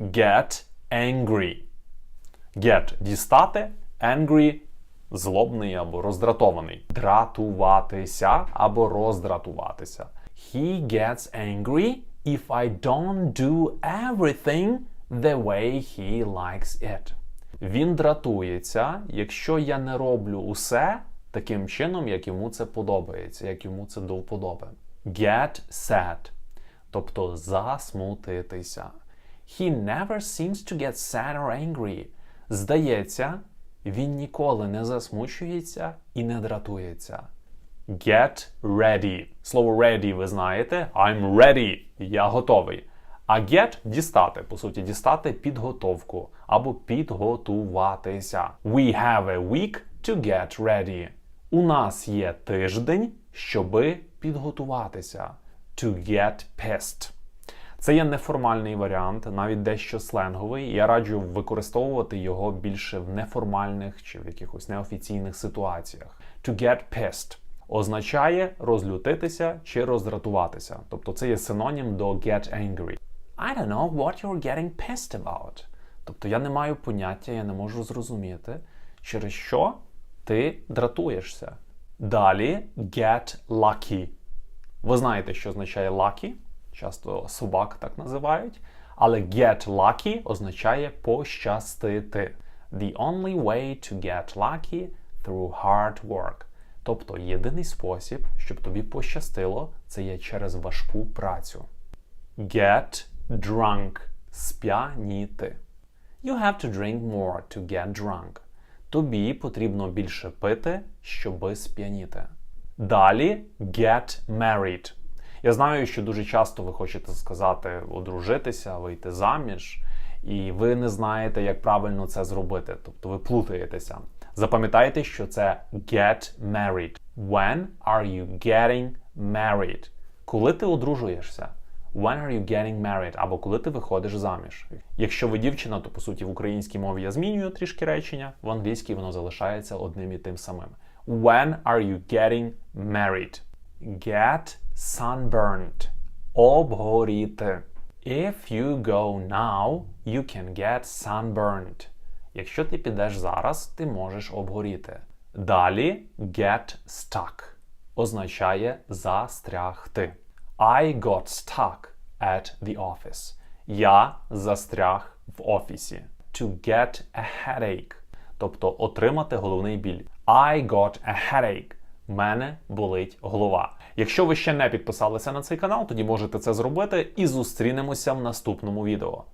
get angry. Get дістати, angry злобний або роздратований. Дратуватися або роздратуватися. He gets angry if I don't do everything the way he likes it. Він дратується, якщо я не роблю усе таким чином, як йому це подобається, як йому це до вподоби. Get sad, тобто засмутитися. He never seems to get sad or angry. Здається, він ніколи не засмучується і не дратується. Get ready. Слово ready ви знаєте. I'm ready. Я готовий. А get дістати, по суті, дістати підготовку або підготуватися. We have a week to get ready. У нас є тиждень, щоби підготуватися. To get pissed. Це є неформальний варіант, навіть дещо сленговий. Я раджу використовувати його більше в неформальних чи в якихось неофіційних ситуаціях. To get pissed означає розлютитися чи роздратуватися. Тобто це є синонім до get angry. I don't know what you're getting pissed about. Тобто я не маю поняття, я не можу зрозуміти, через що ти дратуєшся. Далі get lucky. Ви знаєте, що означає lucky? Часто собак так називають. Але get lucky означає пощастити. The only way to get lucky through hard work. Тобто єдиний спосіб, щоб тобі пощастило, це є через важку працю. Get drunk сп'яніти. You have to drink more to get drunk. Тобі потрібно більше пити, щоби сп'яніти. Далі get married. Я знаю, що дуже часто ви хочете сказати одружитися, вийти заміж, і ви не знаєте, як правильно це зробити. Тобто ви плутаєтеся. Запам'ятайте, що це get married. When are you getting married? Коли ти одружуєшся? When are you getting married? Або коли ти виходиш заміж. Якщо ви дівчина, то по суті в українській мові я змінюю трішки речення, в англійській воно залишається одним і тим самим. When are you getting married? Get sunburned. Обгоріти. If you go now, you can get sunburned. Якщо ти підеш зараз, ти можеш обгоріти. Далі get stuck означає застрягти. I got stuck at the office. Я застряг в офісі. To get a headache, тобто отримати головний біль. I got a headache. Мене болить голова. Якщо ви ще не підписалися на цей канал, тоді можете це зробити і зустрінемося в наступному відео.